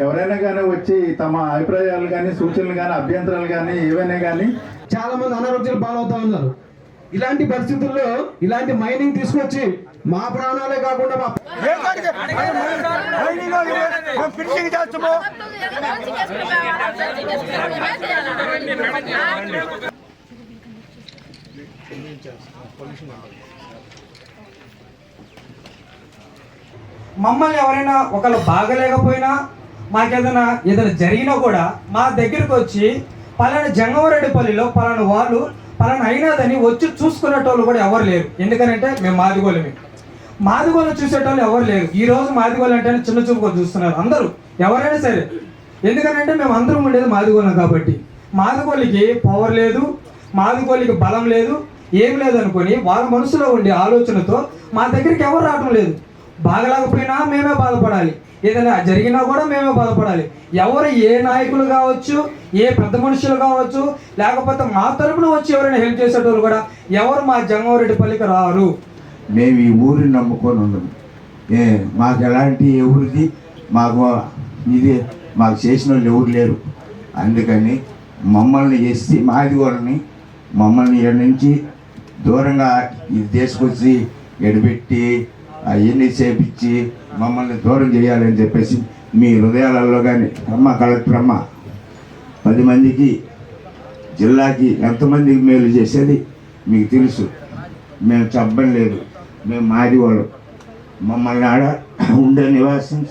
ఎవరైనా కానీ వచ్చి తమ అభిప్రాయాలు కానీ సూచనలు కానీ అభ్యంతరాలు కానీ ఏవైనా కానీ చాలా మంది అనారోగ్యాలు పాలవుతా ఉన్నారు. ఇలాంటి పరిస్థితుల్లో ఇలాంటి మైనింగ్ తీసుకొచ్చి మా ప్రాణాలే కాకుండా మా మమ్మల్ని ఎవరైనా ఒకళ్ళు బాగలేకపోయినా మాకేదైనా ఏదైనా జరిగినా కూడా మా దగ్గరకు వచ్చి పలానా జంగమరెడ్డిపల్లిలో పలానా వాళ్ళు పలానా అయినాదని వచ్చి చూసుకునేటోళ్ళు కూడా ఎవరు లేరు. ఎందుకనంటే మేము మాదిగోళమే మాదిగోళ్ళు చూసేటోళ్ళు ఎవరు లేరు. ఈ రోజు మాదిగోళ్ళు అంటే చిన్న చూపుగా చూస్తున్నారు అందరూ. ఎవరైనా సరే. ఎందుకనంటే మేము అందరం ఉండేది మాదిగోళ్ళం కాబట్టి. మాదిగోళ్ళకి పవర్ లేదు మాదిగోళ్ళకి బలం లేదు ఏం లేదనుకొని వాళ్ళ మనసులో ఉండే ఆలోచనతో మా దగ్గరికి ఎవరు రావడం లేదు. బాగలేకపోయినా మేమే బాధపడాలి. ఏదైనా జరిగినా కూడా మేమే బాధపడాలి. ఎవరు ఏ నాయకులు కావచ్చు ఏ పెద్ద మనుషులు కావచ్చు లేకపోతే మా తరపున వచ్చి ఎవరైనా హెల్ప్ చేసేటోళ్ళు కూడా ఎవరు మా జంగారెడ్డిపల్లికి రారు. మేము ఈ ఊరిని నమ్ముకొని ఉండము ఏ మాకు ఎలాంటి ఎవరిది మాకు ఇది మాకు చేసిన వాళ్ళు ఎవరు లేరు. అందుకని మమ్మల్ని ఎస్సీ మాది వాళ్ళని మమ్మల్ని ఇక్కడ నుంచి దూరంగా ఇది తీసుకొచ్చి ఎడబెట్టి అవన్నీ చేపించి మమ్మల్ని దూరం చేయాలని చెప్పేసి మీ హృదయాలలో కానీ అమ్మ కలెక్టర్ అమ్మ పది మందికి జిల్లాకి ఎంతమందికి మేలు చేసేది మీకు తెలుసు. మేము చెప్పడం లేదు. మేము మాది వాళ్ళు. మమ్మల్ని ఆడ ఉండే నివాసం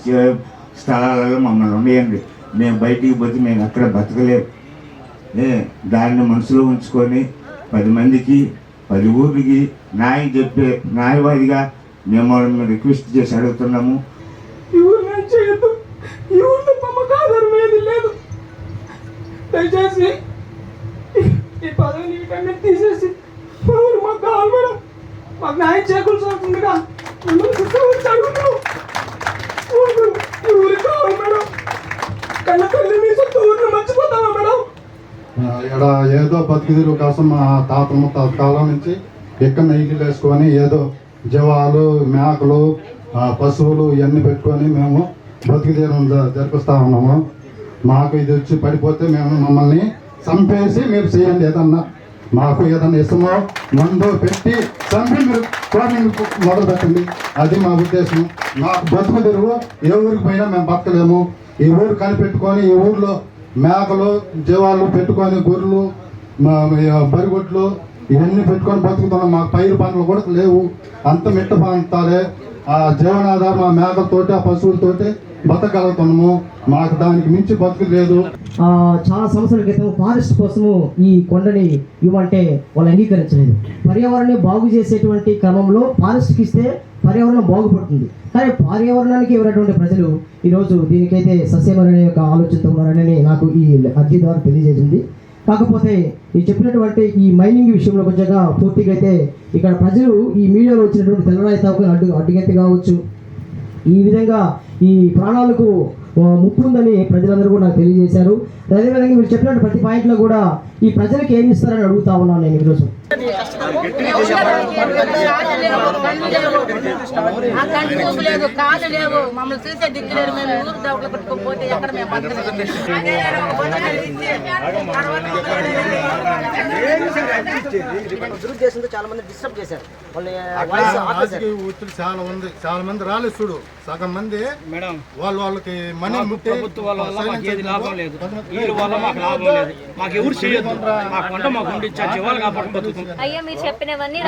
స్థలాలలో మమ్మల్ని ఉండేయండి. మేము బయటికి పోతే మేము అక్కడ బతకలేము ఏ దాన్ని మనసులో ఉంచుకొని పది మందికి పది ఊరికి న్యాయం చెప్పే న్యాయవాదిగా మేము రిక్వెస్ట్ చేసి అడుగుతున్నాము. చేయొద్దు. ఆధారం ఏది లేదు. దయచేసి ఈ పదవిని తీసేసి మాకు కావాలి మేడం మాకు న్యాయం ఇక్కడ ఏదో బతికిదిరు కోసం మా తాత ముత్తాత కాలం నుంచి ఇక్కడ ఇల్లు వేసుకొని ఏదో జవాలు మేకలు పశువులు ఇవన్నీ పెట్టుకొని మేము బ్రతికి తీరం జరిపిస్తా ఉన్నాము. మాకు ఇది వచ్చి పడిపోతే మేము మమ్మల్ని చంపేసి మీరు చేయండి ఏదన్నా. మాకు ఏదన్నా ఇష్టమో మందు పెట్టి చంపి మీరు కోటింగ్ మొదలు పెట్టండి అది మా ఉద్దేశం మాకు బతుకు తెరువు. ఏ ఊరికి పోయినా మేము బతకలేము. ఈ ఊరు కనిపెట్టుకొని ఈ ఊర్లో మేకలు జీవాలు పెట్టుకొని గొర్రెలు మా బరిగొడ్లు ఇవన్నీ పెట్టుకొని బతుకుతున్నాం. మాకు పైరు పనులు కూడా లేవు. అంత మిట్ట ప్రాంతాలే ఆ జీవనాధారం ఆ మేకలతోటి ఆ పశువులతోటి బతకగలుగుతున్నాము. మాకు దానికి మించి బతుకు లేదు. చాలా సంవత్సరాల క్రితం ఫారెస్ట్ కోసము ఈ కొండని ఇవ్వంటే వాళ్ళు అంగీకరించలేదు. పర్యావరణాన్ని బాగు చేసేటువంటి క్రమంలో ఫారెస్ట్కి ఇస్తే పర్యావరణం బాగుపడుతుంది. కానీ పర్యావరణానికి ఇవ్వనటువంటి ప్రజలు ఈరోజు దీనికైతే సస్యమరణ యొక్క ఆలోచనతో ఉన్నారని నాకు ఈ అర్జీ ద్వారా తెలియజేసింది. కాకపోతే ఈ చెప్పినటువంటి ఈ మైనింగ్ విషయంలో కొంచెంగా పూర్తిగా అయితే ఇక్కడ ప్రజలు ఈ మీడియాలో వచ్చినటువంటి తెల్లరాయి తాకు అడ్డు అడ్డుగెత్తి కావచ్చు. ఈ విధంగా ఈ ప్రాణాలకు ముప్పు ఉందని ప్రజలందరూ కూడా నాకు తెలియజేశారు. అదేవిధంగా మీరు చెప్పినట్టు ప్రతి పాయింట్లో కూడా ఈ ప్రజలకు ఏమి ఇస్తారని అడుగుతా ఉన్నాను నేను ఈరోజు. ఆ కంటి చూపు లేదు కాళ్ళు లేవు మమ్మల్ని చూసే దిక్కు లేదు మేము ఊరు దవడలు పట్టుకోకపోతే ఎక్కడ మేము దురుద్దేశంతో చాలా మంది డిస్టర్బ్ చేశారు వృత్తులు చాలా ఉంది. చాలా మంది రాలేదు చూడు. సగం మంది మేడం వాళ్ళు వాళ్ళకి మనీ ముట్టి ప్రభుత్వం వల్ల మాకు లాభం లేదు. వీళ్ళ వల్ల మాకు లాభం లేదు. మాకు ఎవరు చేయొద్దు. అయ్యా మీరు చెప్పినవన్నీ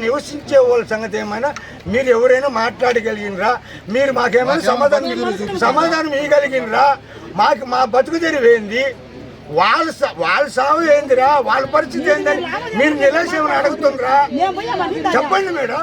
నివసించే వాళ్ళ సంగతి ఏమైనా మీరు ఎవరైనా మాట్లాడగలిగినరా? మీరు మాకేమైనా సమాధానం సమాధానం ఇవ్వగలిగినరా? మాకు మా బతుకు తెరివేంది వాళ్ళ స- వాళ్ళ సాగు ఏందిరా? వాళ్ళ పరిస్థితి ఏందని మీరు నిలేసి ఏమైనా అడుగుతుండ్రా? చెప్పండి madam.